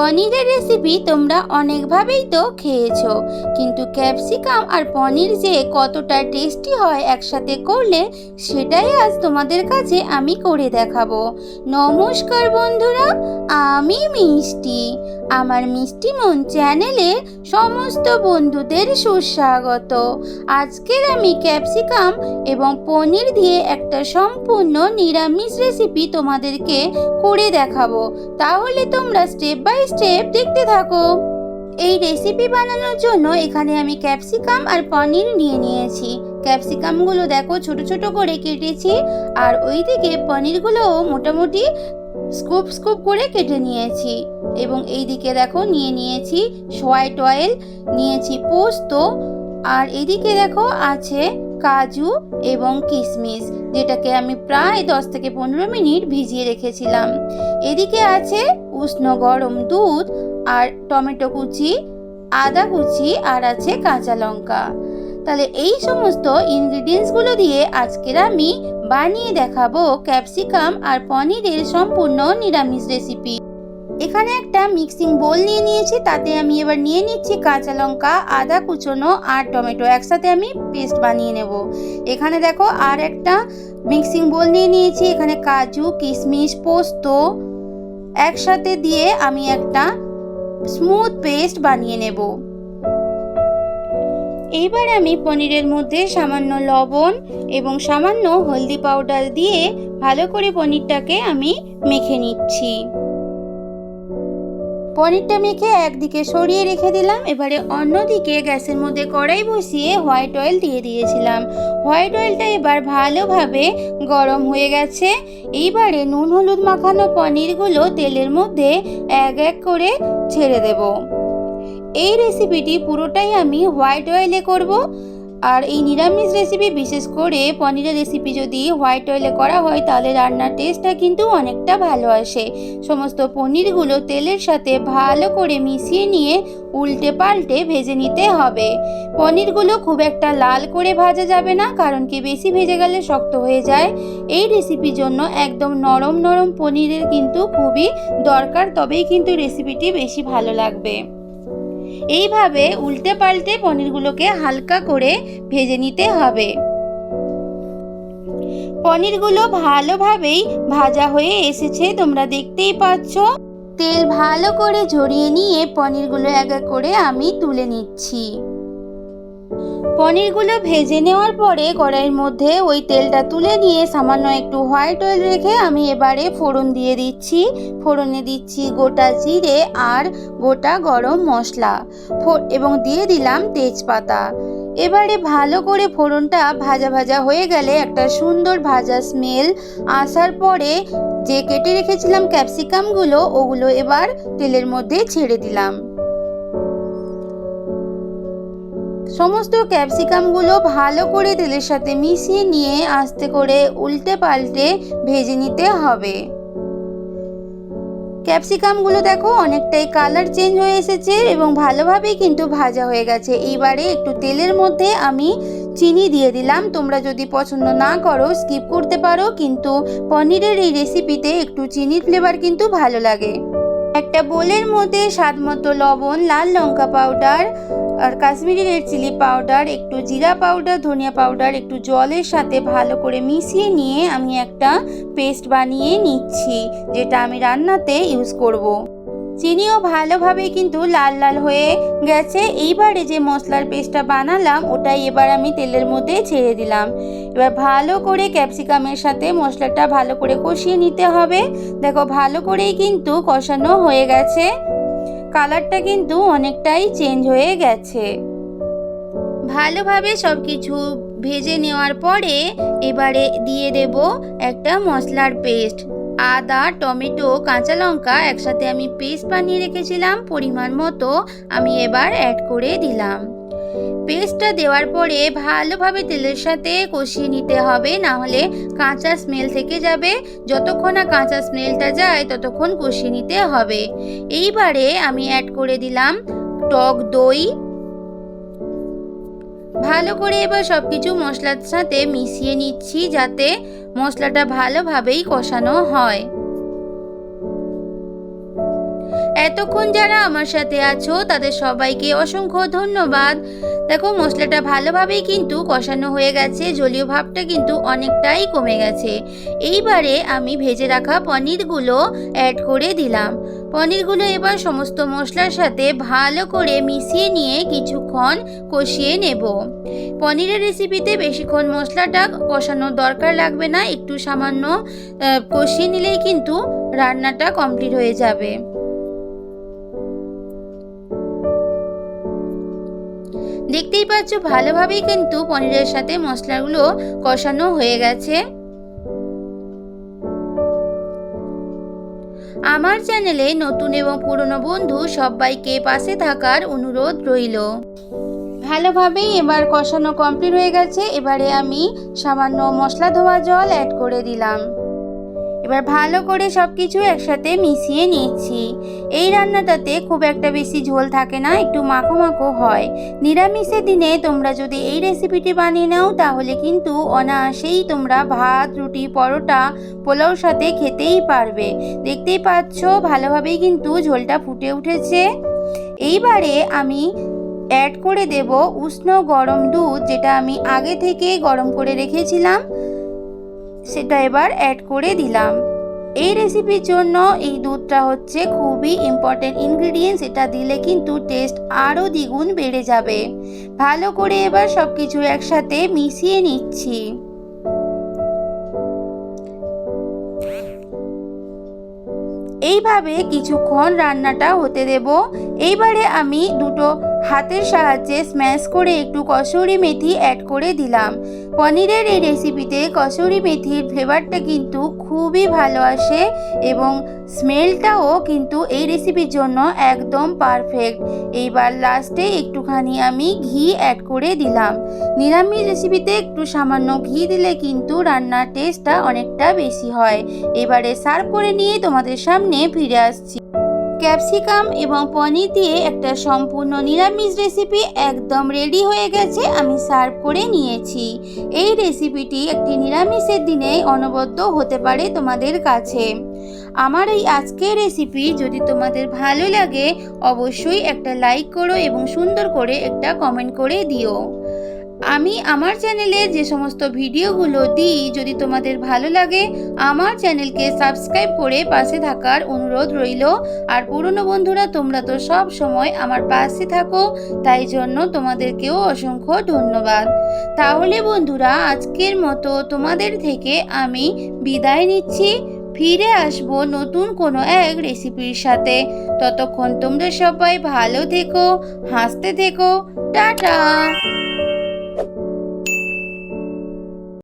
পনিরের রেসিপি তোমরা অনেকভাবেই তো খেয়েছো। কিন্তু ক্যাপসিকাম আর পনির যে কতটা টেস্টি হয় একসাথে করলে, সেটাই আজ তোমাদের কাছে আমি করে দেখাবো। নমস্কার বন্ধুরা, আমি মিষ্টি। আমার মিষ্টি মন চ্যানেলে সমস্ত বন্ধুদের সুস্বাগত। আজকের আমি ক্যাপসিকাম এবং পনির দিয়ে একটা সম্পূর্ণ নিরামিষ রেসিপি তোমাদেরকে করে দেখাবো। তাহলে তোমরা স্টেপ বাই স্টেপ দেখতে থাকো। এই রেসিপি বানানোর জন্য এখানে আমি ক্যাপসিকাম আর পনির নিয়ে নিয়েছি। ক্যাপসিকামগুলো দেখো ছোট ছোট করে কেটেছি আর ওইদিকে পনিরগুলোও মোটামুটি স্কুপ স্কুপ করে কেটে নিয়েছি এবং এইদিকে দেখো নিয়ে নিয়েছি হোয়াইট অয়েল নিয়েছি পোস্ত আর এদিকে দেখো আছে কাজু এবং কিশমিশ যেটাকে আমি প্রায় দশ থেকে পনেরো মিনিট ভিজিয়ে রেখেছিলাম। এদিকে আছে উষ্ণ গরম দুধ আর টমেটো কুচি, আদা কুচি আর আছে কাঁচা লঙ্কা। তাহলে এই সমস্ত ইনগ্রিডিয়েন্টসগুলো দিয়ে আজকের আমি বানিয়ে দেখাবো ক্যাপসিকাম আর পনিরের সম্পূর্ণ নিরামিষ রেসিপি এখানে একটা মিক্সিং বোল নিয়ে নিয়েছি, তাতে আমি এবার নিয়ে নিচ্ছি কাঁচা লঙ্কা, আদা কুচোনো আর টমেটো। একসাথে আমি পেস্ট বানিয়ে নেব। এখানে দেখো আর একটা মিক্সিং বোল নিয়ে নিয়েছি, এখানে কাজু, কিশমিশ, পোস্ত। একসাথে দিয়ে আমি একটা স্মুথ পেস্ট বানিয়ে নেব। এইবার আমি পনিরের মধ্যে সামান্য লবণ এবং সামান্য হলদি পাউডার দিয়ে ভালো করে পনিরটাকে আমি মেখে নিচ্ছি। পনিরটা মেখে একদিকে সরিয়ে রেখে দিলাম। এবারে অন্যদিকে গ্যাসের মধ্যে কড়াই বসিয়ে হোয়াইট অয়েল দিয়ে দিয়েছিলাম। হোয়াইট অয়েলটা এবার ভালোভাবে গরম হয়ে গেছে। এইবারে নুন হলুদ মাখানো পনিরগুলো তেলের মধ্যে এক এক করে ছেড়ে দেব। এই রেসিপিটি পুরোটাই আমি হোয়াইট অয়েলে করব। আর এই নিরামিষ রেসিপি বিশেষ করে পনিরের রেসিপি যদি হোয়াইট অয়েলে করা হয়, তাহলে রান্নার টেস্টটা কিন্তু অনেকটা ভালো আসে। সমস্ত পনিরগুলো তেলের সাথে ভালো করে মিশিয়ে নিয়ে উল্টে পাল্টে ভেজে নিতে হবে। পনিরগুলো খুব একটা লাল করে ভাজা যাবে না, কারণ কি বেশি ভেজে গেলে শক্ত হয়ে যায়। এই রেসিপির জন্য একদম নরম নরম পনিরের কিন্তু খুবই দরকার, তবেই কিন্তু রেসিপিটি বেশি ভালো লাগবে। এইভাবে উল্টে পাল্টে পনিরগুলোকে হালকা করে ভেজে নিতে হবে। পনিরগুলো ভালোভাবেই ভাজা হয়ে এসেছে, তোমরা দেখতেই পাচ্ছ। তেল ভালো করে ঝরিয়ে নিয়ে পনিরগুলো এক এক করে আমি তুলে নিচ্ছি। পনিরগুলো ভেজে নেওয়ার পরে কড়াইয়ের মধ্যে ওই তেলটা তুলে নিয়ে সামান্য একটু হোয়াইট অয়েল রেখে আমি এবারে ফোড়ন দিয়ে দিচ্ছি। ফোড়নে দিচ্ছি গোটা জিরে আর গোটা গরম মশলা এবং দিয়ে দিলাম তেজপাতা। এবারে ভালো করে ফোড়নটা ভাজা ভাজা হয়ে গেলে একটা সুন্দর ভাজা স্মেল আসার পরে যে কেটে রেখেছিলাম ক্যাপসিকামগুলো, ওগুলো এবার তেলের মধ্যে ছেড়ে দিলাম। সমস্ত ক্যাপসিকামগুলো ভালো করে তেলের সাথে মিশিয়ে নিয়ে আস্তে করে উল্টে পাল্টে ভেজে নিতে হবে। ক্যাপসিকামগুলো দেখো অনেকটাই কালার চেঞ্জ হয়ে এসেছে এবং ভালোভাবেই কিন্তু ভাজা হয়ে গেছে। এইবারে একটু তেলের মধ্যে আমি চিনি দিয়ে দিলাম। তোমরা যদি পছন্দ না করো, স্কিপ করতে পারো, কিন্তু পনিরের এই রেসিপিতে একটু চিনির ফ্লেভার কিন্তু ভালো লাগে। একটা বোলের মধ্যে স্বাদ মতো লবণ, লাল লঙ্কা পাউডার আর কাশ্মীরি রেড চিলি পাউডার, একটু জিরা পাউডার, ধনিয়া পাউডার, একটু জলের সাথে ভালো করে মিশিয়ে নিয়ে আমি একটা পেস্ট বানিয়ে নিচ্ছি, যেটা আমি রান্নাতে ইউজ করব। চিনিও ভালোভাবে কিন্তু লাল লাল হয়ে গেছে। এইবারে যে মশলার পেস্টটা বানালাম, ওটাই এবার আমি তেলের মধ্যে ছেড়ে দিলাম। এবার ভালো করে ক্যাপসিকামের সাথে মশলাটা ভালো করে কষিয়ে নিতে হবে। দেখো, ভালো করেই কিন্তু কষানো হয়ে গেছে। কালারটা কিন্তু অনেকটাই চেঞ্জ হয়ে গেছে। ভালোভাবে সব কিছু ভেজে নেওয়ার পরে এবারে দিয়ে দেব একটা মশলার পেস্ট। আদা, টমেটো, কাঁচা লঙ্কা একসাথে আমি পেস্ট বানিয়ে রেখেছিলাম, পরিমাণ মতো আমি এবার অ্যাড করে দিলাম। পেস্টটা দেওয়ার পরে ভালোভাবে তেলের সাথে কষিয়ে নিতে হবে না হলে কাঁচা স্মেল থেকে যাবে। যতক্ষণ না কাঁচা স্মেলটা যায়, ততক্ষণ কষিয়ে নিতে হবে। এইবারে আমি অ্যাড করে দিলাম টক দই। ভালো করে এবার সব কিছু মশলার সাথে মিশিয়ে নিচ্ছি, যাতে মশলাটা ভালোভাবেই কষানো হয়। এতক্ষণ যারা আমার সাথে আছো, তাদের সবাইকে অসংখ্য ধন্যবাদ। দেখো, মশলাটা ভালোভাবেই কিন্তু কষানো হয়ে গেছে, জলীয় ভাবটা কিন্তু অনেকটাই কমে গেছে। এইবারে আমি ভেজে রাখা পনিরগুলো অ্যাড করে দিলাম। পনিরগুলো এবার সমস্ত মশলার সাথে ভালো করে মিশিয়ে নিয়ে কিছুক্ষণ কষিয়ে নেব। পনিরের রেসিপিতে বেশিক্ষণ মশলাটা কষানোর দরকার লাগবে না, একটু সামান্য কষিয়ে নিলেই কিন্তু রান্নাটা কমপ্লিট হয়ে যাবে। দেখতেই পাচ্ছ, ভালোভাবেই কিন্তু পনিরের সাথে মশলাগুলো কষানো হয়ে গেছে। আমার চ্যানেলে নতুন এবং পুরনো বন্ধু সবাইকে পাশে থাকার অনুরোধ রইল। ভালোভাবেই এবার কষানো কমপ্লিট হয়ে গেছে। এবারে আমি সামান্য মশলা ধোয়া জল অ্যাড করে দিলাম। এবার ভালো করে সব কিছু একসাথে মিশিয়ে নিচ্ছি। এই রান্নাটাতে খুব একটা বেশি ঝোল থাকে না, একটু মাখো মাখো হয়। নিরামিষের দিনে তোমরা যদি এই রেসিপিটি বানিয়ে নাও, তাহলে কিন্তু অনায়াসেই তোমরা ভাত, রুটি, পরোটা, পোলাওর সাথে খেতেই পারবে। দেখতেই পাচ্ছ, ভালোভাবেই কিন্তু ঝোলটা ফুটে উঠেছে। এইবারে আমি অ্যাড করে দেব উষ্ণ গরম দুধ, যেটা আমি আগে থেকে গরম করে রেখেছিলাম। সেটা এবার অ্যাড করে দিলাম। এই রেসিপির জন্য এই দুধটা হচ্ছে খুবই ইম্পর্টেন্ট ইনগ্রিডিয়েন্টস এটা দিলে কিন্তু টেস্ট আরও দ্বিগুণ বেড়ে যাবে। ভালো করে এবার সব কিছু একসাথে মিশিয়ে নিচ্ছি। এইভাবে কিছুক্ষণ রান্নাটা হতে দেব। এইবারে আমি দুটো হাতের সাহায্যে স্ম্যাশ করে একটু কসুরি মেথি অ্যাড করে দিলাম। পনিরের এই রেসিপিতে কসুরি মেথির ফ্লেভারটা কিন্তু খুবই ভালো আসে এবং স্মেলটাও কিন্তু এই রেসিপির জন্য একদম পারফেক্ট এইবার লাস্টে একটুখানি আমি ঘি অ্যাড করে দিলাম। নিরামিষ রেসিপিতে একটু সামান্য ঘি দিলে কিন্তু রান্নার টেস্টটা অনেকটা বেশি হয়। এবারে সার্ভ করে নিয়ে তোমাদের সামনে ফিরে আসছি। ক্যাপসিকাম এবং পনির দিয়ে একটা সম্পূর্ণ নিরামিষ রেসিপি একদম রেডি হয়ে গেছে, আমি সার্ভ করে নিয়েছি। এই রেসিপিটি একটি নিরামিষের দিনে অনবদ্য হতে পারে তোমাদের কাছে। আমার এই আজকের রেসিপি যদি তোমাদের ভালো লাগে, অবশ্যই একটা লাইক করো এবং সুন্দর করে একটা কমেন্ট করে দিও। আমি আমার চ্যানেলে যে সমস্ত ভিডিওগুলো দিই, যদি তোমাদের ভালো লাগে, আমার চ্যানেলকে সাবস্ক্রাইব করে পাশে থাকার অনুরোধ রইল। আর পুরনো বন্ধুরা, তোমরা তো সব সময় আমার পাশে থাকো, তাই জন্য তোমাদেরকেও অসংখ্য ধন্যবাদ। তাহলে বন্ধুরা, আজকের মতো তোমাদের থেকে আমি বিদায় নিচ্ছি। ফিরে আসব নতুন কোনো এক রেসিপির সাথে। ততক্ষণ তোমরা সবাই ভালো থেকো, হাসতে থেকো। টাটা!